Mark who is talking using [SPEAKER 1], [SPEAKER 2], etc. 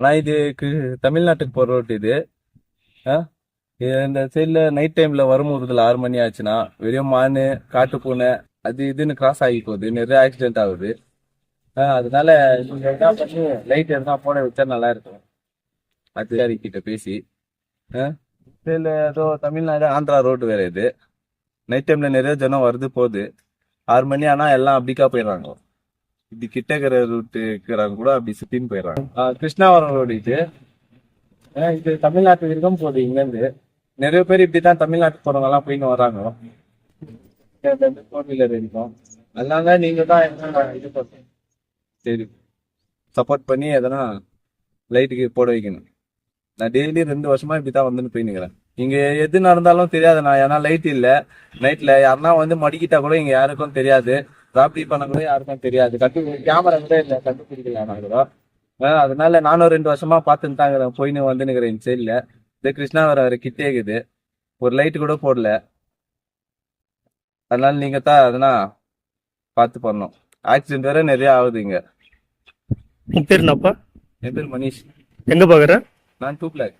[SPEAKER 1] ஆனால் இது தமிழ்நாட்டுக்கு போகிற ரோட்டு இது. ஆ? இது இந்த சைடில் நைட் டைமில் வரும்போதுல ஆறு மணி ஆச்சுன்னா வெறும் மான் காட்டு பூனை அது இதுன்னு கிராஸ் ஆகி போகுது. நிறைய ஆக்சிடென்ட் ஆகுது. ஆ, அதனால என்ன பண்ணி லைட் எதுனா போட வச்சா நல்லா இருக்கும். அதிகாரி கிட்ட பேசி. இதில் ஏதோ தமிழ்நாடு ஆந்திரா ரோடு வேற இது. நைட் டைம்ல நிறைய ஜனம் வருது போகுது. ஆறு மணி ஆனால் எல்லாம் அப்படிக்கா போயிடுறாங்க. இப்படி கிட்ட இருக்கிற ரூட்டு இருக்கிறவங்க கூட அப்படி சுத்தின்னு போயிடுறாங்க. கிருஷ்ணாவரம் ரோடு இது. இது தமிழ்நாட்டு வரைக்கும் போகுது இங்கேருந்து. நிறைய பேர் இப்படிதான் தமிழ்நாட்டுக்கு போறவங்க எல்லாம் போயின்னு வராங்க ஃபோர் வீலர் இருக்கும் அதனால நீங்க தான் என்ன இது பண்ணணும் சரி. சப்போர்ட் பண்ணி எதனா லைட்டுக்கு போட வைக்கணும். நான் டெய்லி ரெண்டு வருஷமா இப்படி தான் வந்துன்னு போயின்னுக்கிறேன் இங்க எது நடந்தாலும் தெரியாது நான். ஏன்னா லைட் இல்ல. நைட்ல யாருன்னா வந்து மடிக்கிட்டா கூட இங்க யாருக்கும் தெரியாது. ராப்டி பண்ண கூட யாருக்கும் தெரியாது. கண்டு கேமரா கூட இல்ல கண்டுபிடிக்கல நான் கூட. அதனால நானும் ரெண்டு வருஷமா பார்த்துன்னு தாங்கிறேன் போயின்னு வந்துனுக்கிறேன் இந்த சைட்ல இந்த கிருஷ்ணாவரம் வர கிட்டே இருக்குது. ஒரு லைட் கூட போடல. அதனால நீங்க தான் அதனா பார்த்து பண்ணணும். ஆக்சிடென்ட் வேற நிறைய ஆகுது இங்க.
[SPEAKER 2] பேர் என்னப்பா?
[SPEAKER 1] என் பேர் மனிஷ்
[SPEAKER 2] எங்க பாக்குற?
[SPEAKER 1] நான் டூ பிளாக்